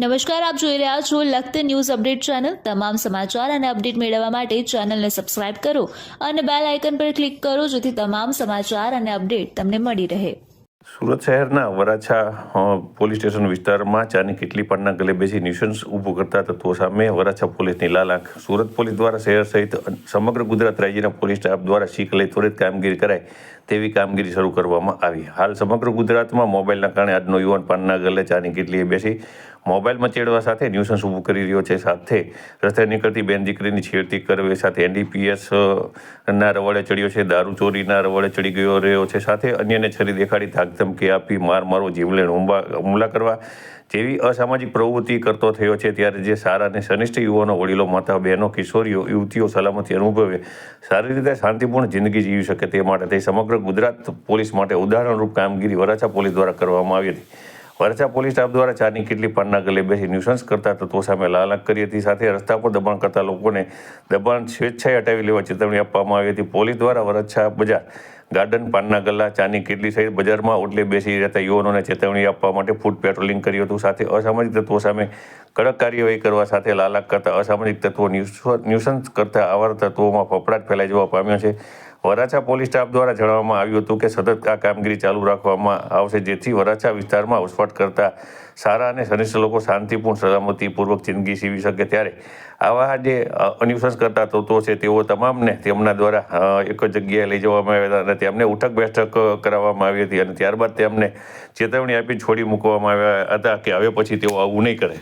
નમસ્કાર, આપ જોઈ રહ્યા છો લખત ન્યૂઝ અપડેટ ચેનલ. તમામ સમાચાર અને અપડેટ મેળવવા માટે ચેનલને સબસ્ક્રાઇબ કરો અને બેલ આઇકન પર ક્લિક કરો જેથી તમામ સમાચાર અને અપડેટ તમને મળી રહે. સુરત શહેરના વરાછા પોલીસ સ્ટેશન વિસ્તારમાં ચાની કેટલી પાનના ગલે બેસી ન્યુસન્સ ઊભું કરતા તત્વો સામે વરાછા પોલીસની લાલ આંખ સુરત પોલીસ દ્વારા શહેર સહિત સમગ્ર ગુજરાત રાજ્યના પોલીસ સ્ટાફ દ્વારા શીખ લઈ ત્વરિત કામગીરી કરાય તેવી કામગીરી શરૂ કરવામાં આવી. હાલ સમગ્ર ગુજરાતમાં મોબાઈલના કારણે આજનો યુવાન પાનના ગલે ચાની કેટલીએ બેસી મોબાઈલ મચેડવા સાથે ન્યુસન્સ ઊભું કરી રહ્યો છે. સાથે રસ્તે નીકળતી બેન દીકરીની છેડતી કરવી સાથે એનડીપીએસ ના રવાડે ચડ્યો છે. દારૂ ચોરીના રવાડે ચડી ગયો રહ્યો છે. સાથે અન્યને છરી દેખાડી ધાકધમકી આપી માર મારો જીવલેણ હુમલા કરવા જેવી અસામાજિક પ્રવૃત્તિ કરતો થયો છે, ત્યારે જે સારા અને સનિષ્ઠ યુવાનો, વડીલો, માતા, બહેનો, કિશોરીઓ, યુવતીઓ સલામતી અનુભવે, સારી રીતે શાંતિપૂર્ણ જિંદગી જીવી શકે તે માટે તે સમગ્ર ગુજરાત પોલીસ માટે ઉદાહરણરૂપ કામગીરી વરાછા પોલીસ દ્વારા કરવામાં આવી હતી. વરછા પોલીસ સ્ટાફ દ્વારા ચારની કેટલી પાનના ગલે બેસી ન્યુસન્સ કરતા તત્વો સામે લાલાક કરી હતી. સાથે રસ્તા પર દબાણ કરતા લોકોને દબાણ સ્વેચ્છાએ હટાવી લેવા ચેતવણી આપવામાં આવી હતી. પોલીસ દ્વારા વરછા બજાર ગાર્ડન પાનના ગલ્લા ચાની કેટલી સહિત બજારમાં ઓટલે બેસી રહેતા યુવાનોને ચેતવણી આપવા માટે ફૂડ પેટ્રોલિંગ કર્યું હતું. સાથે અસામાજિક તત્વો સામે કડક કાર્યવાહી કરવા સાથે લાલાક કરતા અસામાજિક તત્વો ન્યુસ- ન્યુસન્સ કરતા આવા તત્વોમાં ફફડાટ ફેલાઈ જવા પામ્યો છે. વરાછા પોલીસ સ્ટાફ દ્વારા જણાવવામાં આવ્યું હતું કે સતત આ કામગીરી ચાલુ રાખવામાં આવશે જેથી વરાછા વિસ્તારમાં વસવાટ કરતા સારા અને સનિષ્ઠ લોકો શાંતિપૂર્ણ સલામતીપૂર્વક જિંદગી સીવી શકે ત્યારે આવા જે અ, કરતા તત્વો છે તેઓ તમામને તેમના દ્વારા એક જ જગ્યાએ લઈ જવામાં આવ્યા હતા અને તેમને ઉઠક બેઠક કરાવવામાં આવી હતી અને ત્યારબાદ તેમને ચેતવણી આપી છોડી મૂકવામાં આવ્યા હતા કે હવે પછી તેઓ આવું નહીં કરે.